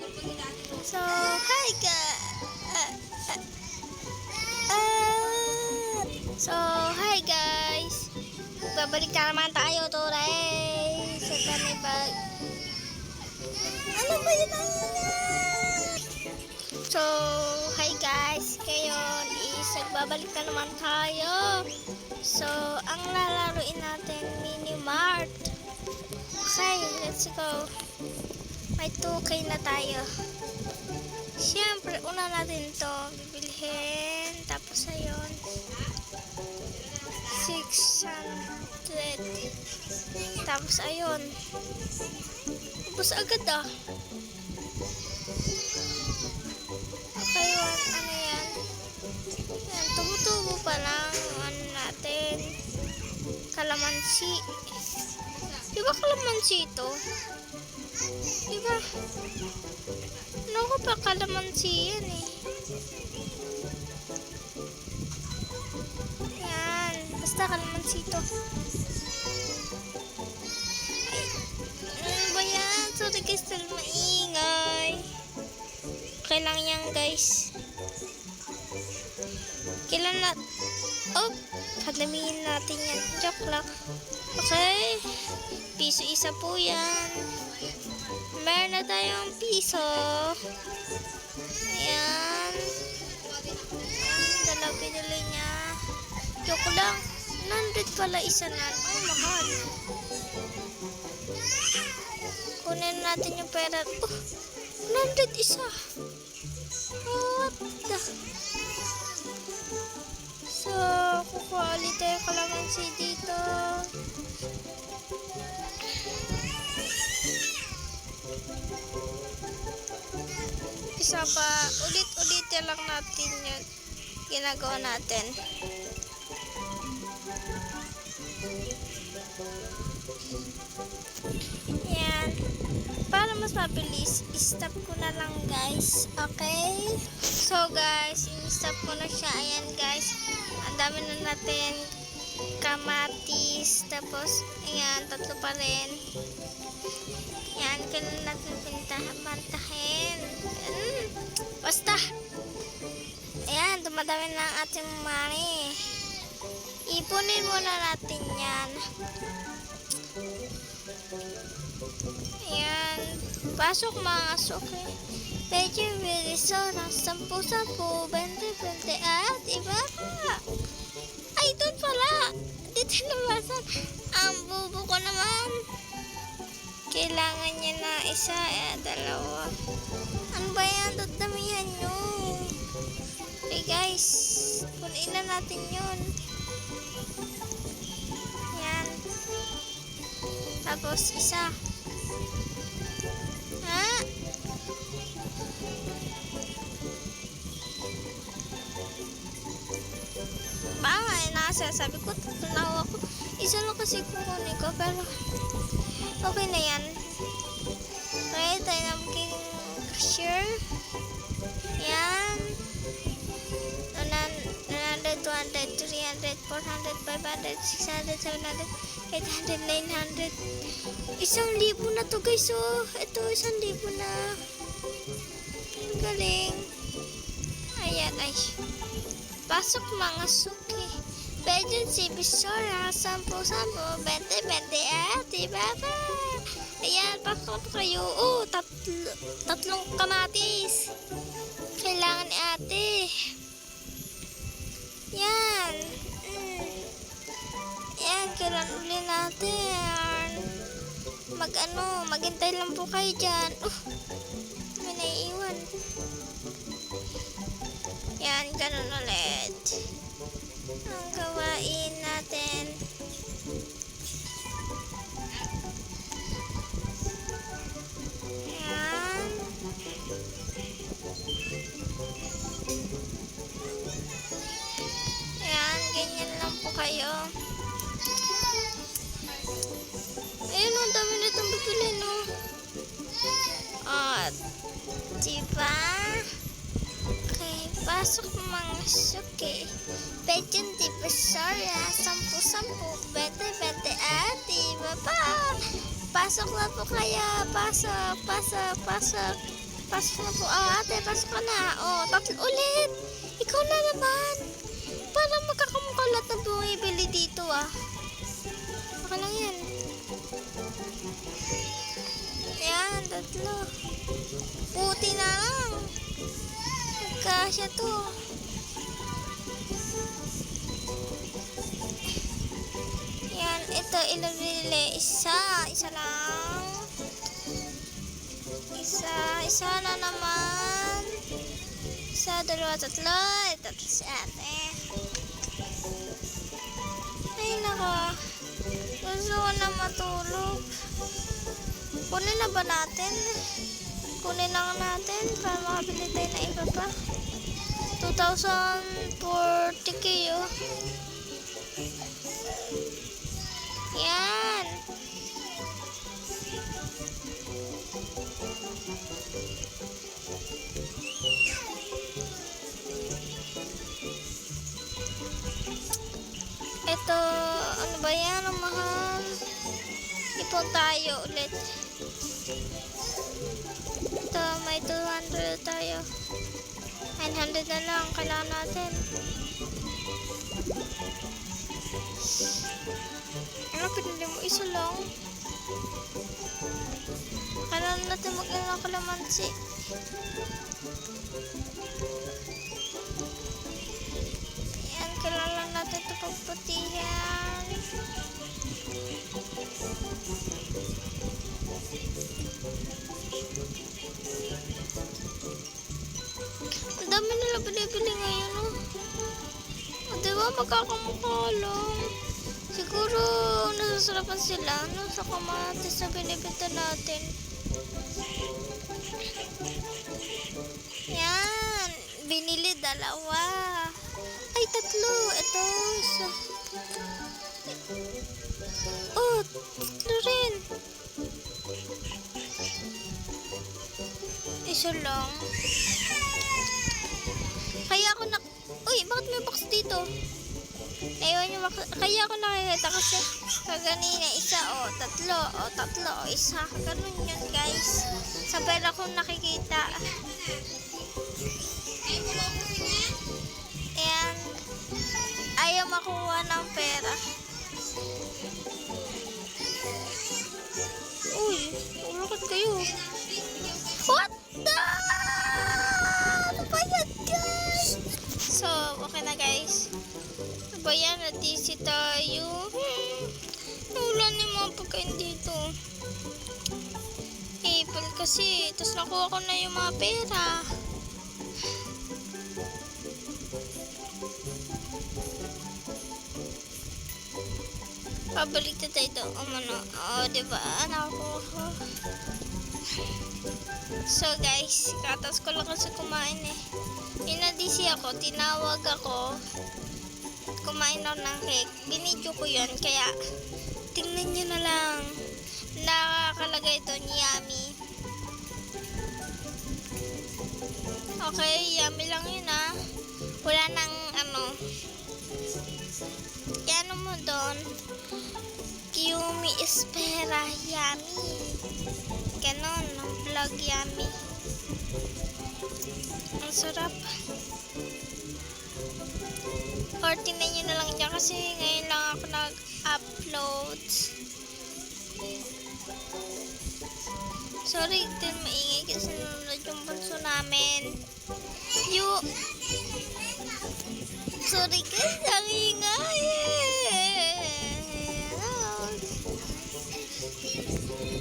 So, hi guys! so, hi guys! Babalik na naman tayo today sa kanibag. Ano ba yun ang So, hi guys! Ngayon is nagbabalik na naman tayo. So, ang lalaruin natin, Mini Mart. Okay, let's go. May 2K na tayo. Siyempre, una natin to bibilhin. Tapos ayun. 600. Tapos ayun. Ubus agad ah. One, ano yan? Yan, tumutubo pa lang. Ano natin? Kalamansi. Di ba kalamansi ito? Di ba? Ano ko pa kalamansi yan eh. Yan. Basta kalamansi. Ay, ano ba yan? Sorry guys, dahil maingay. Okay lang yan guys. Kailan na... Oh! Padamihin natin yan. Joke lang. Okay. Piso isa po yan. Meron na tayong piso. Ayan. Ayan, dalaw pinili niya. Joke lang. 100 pala isa na. Oh, mahal. Kunin natin yung pera. Oh, 100 isa. What the? So, kukuha ulit tayo kalamansi dito. Isa pa, ulit-ulit lang natin yun. Ginagawa natin. Yan. Para mas mabilis, stop ko na lang guys. Okay? So guys, in-stop ko na siya. Ayan guys. Ang dami na natin kamatis. Tapos, ayan, tatlo pa rin. Yan, kailan natin bantahin. Ayan. Basta. Ayan, dumadami na ang ating money. Ipunin muna natin yan. Ayan. Pasok mga suki. Medyo bilis na. Sampu, sampu, bente, bente, at iba pa. Ay, doon pala. Dito naman. Ang bubo ko naman. Kailangan niya na isa, eh, dalawa. Ano ba yan? Damihan nyo. Okay guys, punin na natin yun. Yan. Tapos isa. Ha? Baka eh, nakasasabi ko, tunawa ko. Isa lang kasi kukunin ko, pero okay na yan. Okay, tayo na maging cashier. Yan. 100, 200, 300, 400, 500, 600, 700, 800, 900. Isang libo na to guys, oh. Ito, isang libo na. Ang galing. Ayan, ay. Pasok mga suki. Si Bisora, 10, 10, 20, 20, at iba pa. Ayan, po kayo. Oh, tatlo, tatlong kamatis. Kailangan ni ate. Yan. Mm. Yan, kailan uli natin. Mag ano, maghintay lang po kayo dyan. Uh, may naiiwan. Yan, ganun ulit. Ang gawain natin. Yan. Pasok na po kaya, pasok, pasok, pasok. Pasok na po. Ah, ate, pasok na. Oh, tatlo ulit. Ikaw na naman. Parang magkakamukha lahat ng bumibili dito ah. Baka lang yan. Yan, tatlo. Puti na lang. Kasya to. Yan, ito ilang binili? Isa, isa lang. Isa, na naman. Isa, dalawa, tatlo. Tatlo si ate. Ay, nako. Gusto ko na matulog. Kunin na ba natin? Kunin lang natin para makabili tayo na iba pa. 2,040 kayo. Yan. Tayo ulit. Ito, may 200 tayo. 900 na lang. Kailangan natin. Ano pinili mo? Isa lang. Kailangan natin mag-ilang kalamansi. Lang. Siguro, nasasarapan sila, no, sa kamatis na binibenta natin. Yan, binili dalawa. Ay, tatlo. Ito, isa. Oh, tatlo rin. Isa lang. Kaya ako nak... Uy, bakit may box dito? Ewan yung box. Kaya ako nakikita kasi kaganina isa o tatlo o tatlo o isa. Ganun yun guys. Sa pera ko nakikita. Ayan. Ayaw makuha ng pera. Tapos nakuha ko na yung mga pera. Pabalik na tayo doon. Um, ano, oh, diba? Anak ko. So guys, katas ko lang kasi kumain eh. Inadisi ako, tinawag ako. Kumain ako ng cake. Binidyo ko yun, kaya tingnan nyo na lang. Nakakalagay doon, yummy. Okay, yummy lang yun ah. Wala nang ano. Yan mo doon. Yumi espera, yummy. Ganon, ang vlog yummy. Ang sarap. Or tingnan nyo na lang dyan kasi ngayon lang ako nag-upload. Sorry, din maingay kasi nanonood yung bunso namin. Yo! Sorry guys, ang ingay.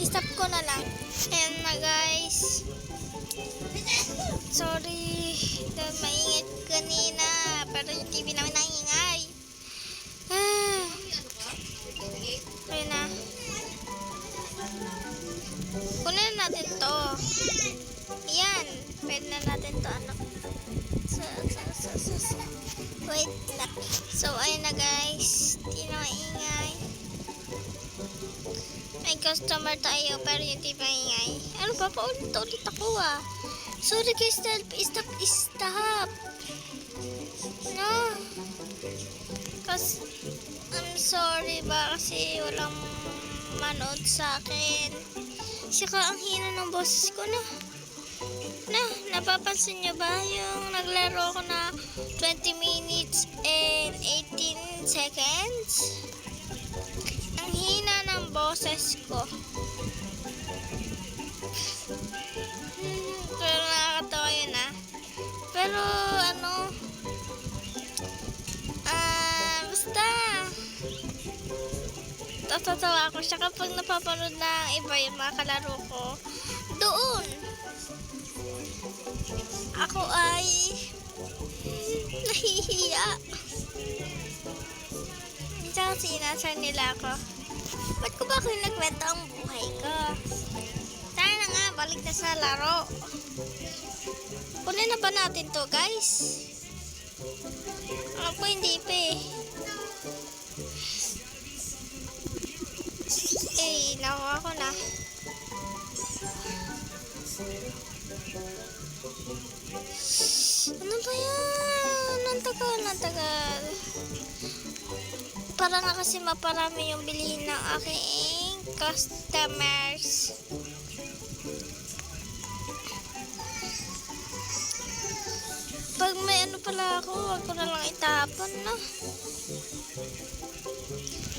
I-stop ko na lang. Ayan na guys. Sorry. Dahil maingit customer tayo pero yung di maingay. Ano ba? Paulit-ulit ako ah. Sorry guys, stop, stop, stop. No. Kasi, I'm sorry ba kasi walang manood sa akin. Saka ang hina ng boses ko na. napapansin nyo ba yung naglaro ko na 20 minutes and 18 seconds? Ang hina ng boses ko. Pero nakakatawa yun ah. Pero ano, ah, basta, Tatatawa ako siya kapag napapanood ng iba yung mga kalaro ko. Doon! Ako ay nahihiya. Minsan kasi inasar nila ako. Ba't ko ba nagkwento ang buhay ko? Tara na nga, balik na sa laro. Kunin na ba natin to, guys? Ako hindi pa eh. Eh, nakuha ko na. Ano ba yan? Ang tagal, ang. Para nga kasi maparami yung bilihin ng aking customers. Pag may ano pala ako, wag ko na lang itapon, no?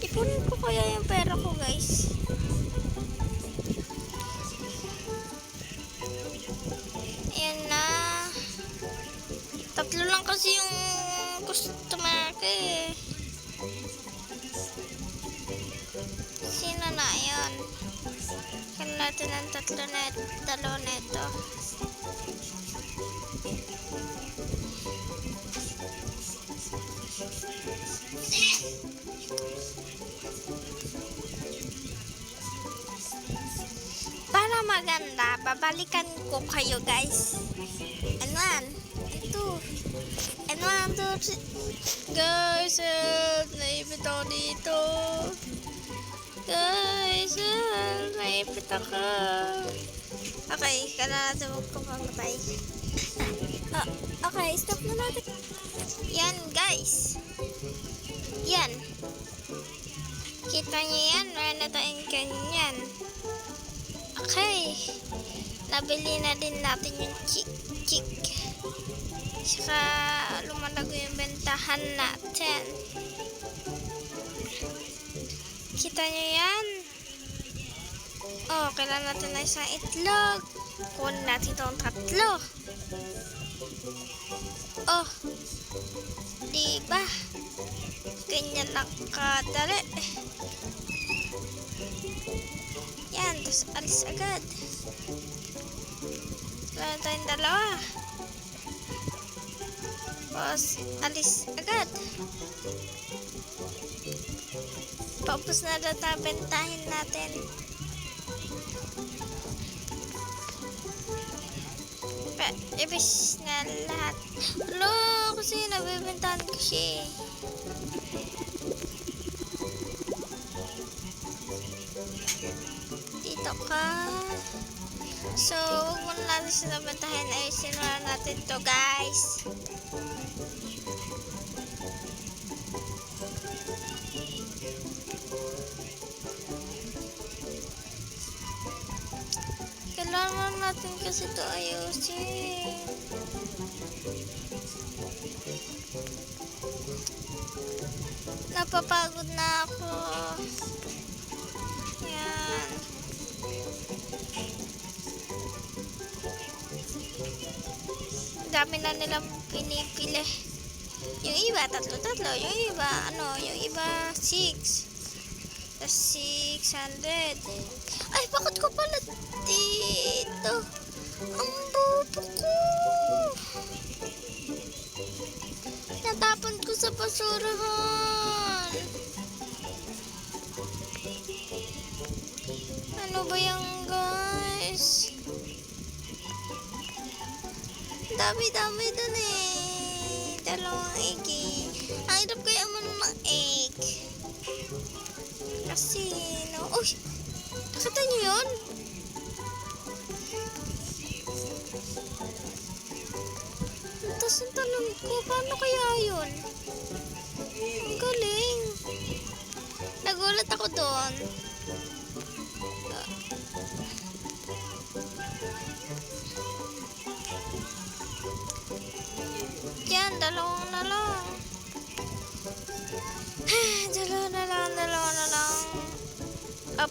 Ipunin ko kaya yung pera ko, guys. Ayan na. Tatlo lang kasi yung customer ko eh. Yun? Kaya natin ang tatlo na dalawa na ito. Para maganda, babalikan ko kayo guys. And one, and two, and one, two, three. Guys, help! Naipit ako dito. Guys, help! Naipit ako. Okay, kailangan natin magpapamatay. Ah, okay, stop na natin. Yan, guys. Yan. Kita niyo yan? Meron na tayong ganyan. Okay. Nabili na din natin yung chick-chick. Saka lumalago yung bentahan natin. Kita nyo yan? Oh, kailangan natin na isang itlog. Kunin natin itong tatlo. Oh. Diba? Ganyan lang kadali. Yan, tapos alis agad. Wala tayong dalawa. Tapos alis agad. Tapos na databentahin natin. Pa, ibis na lahat. Lo, kasi nabibentahan ko siya eh. Dito ka. So, huwag muna natin sinabentahin. Ayusin muna natin to guys. Kasi to ayusin. Napapagod na ako. Yan. Dami na nilang pinipili. Yung iba, tatlo-tatlo. Yung iba, ano, yung iba, six. Tapos 600. Ay, bakit ko pala dito? Natapon ko sa basurahan. Ano ba yung guys? Dami-dami dun eh. Dalawang egg eh. Ang hirap kaya mo ng egg. Kasi, no. Uy! Nakita niyo yun? Talon ko, paano kaya yun? Ang galing. Nagulat ako doon. yan. Dalawang na lang. dalawa na lang, dalawa na lang. Up.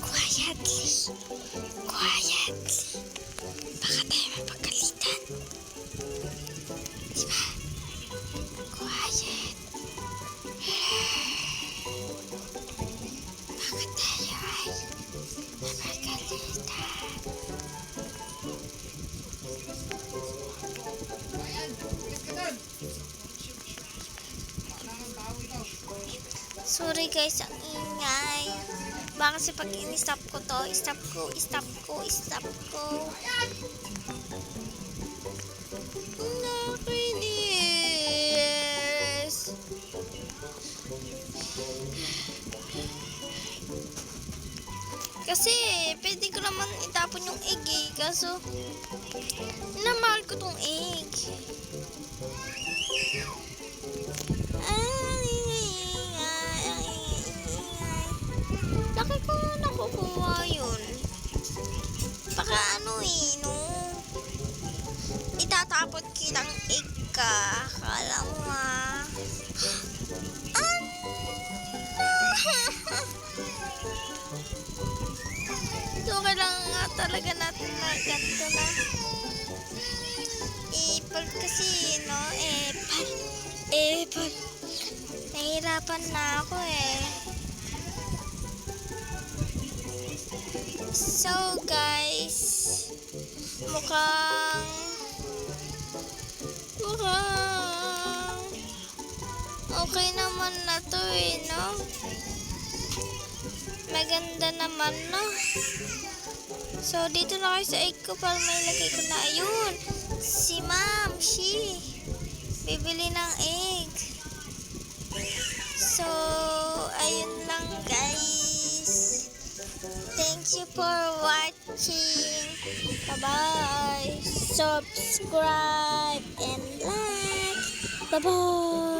Quietly. Quietly. Guys, ang ingay. Baka kasi pag in-stop ko to, stop ko, stop ko, stop ko. Nakainis. Kasi, pwede ko naman itapon yung egg eh. Kaso, namahal ko tong egg. Itatapon kitang egg ka. Kala mo ah. So, kailangan nga talaga natin na ganito na. Apple kasi, no? Apple. Apple. Nahirapan na ako eh. So, guys. Mukhang... Okay naman na to eh, no? Maganda naman, no? So, dito na kayo sa egg ko para may lagay ko na. Ayun! Si ma'am, she. Bibili ng egg. So, ayun you for watching. Bye-bye. Subscribe and like. Bye-bye.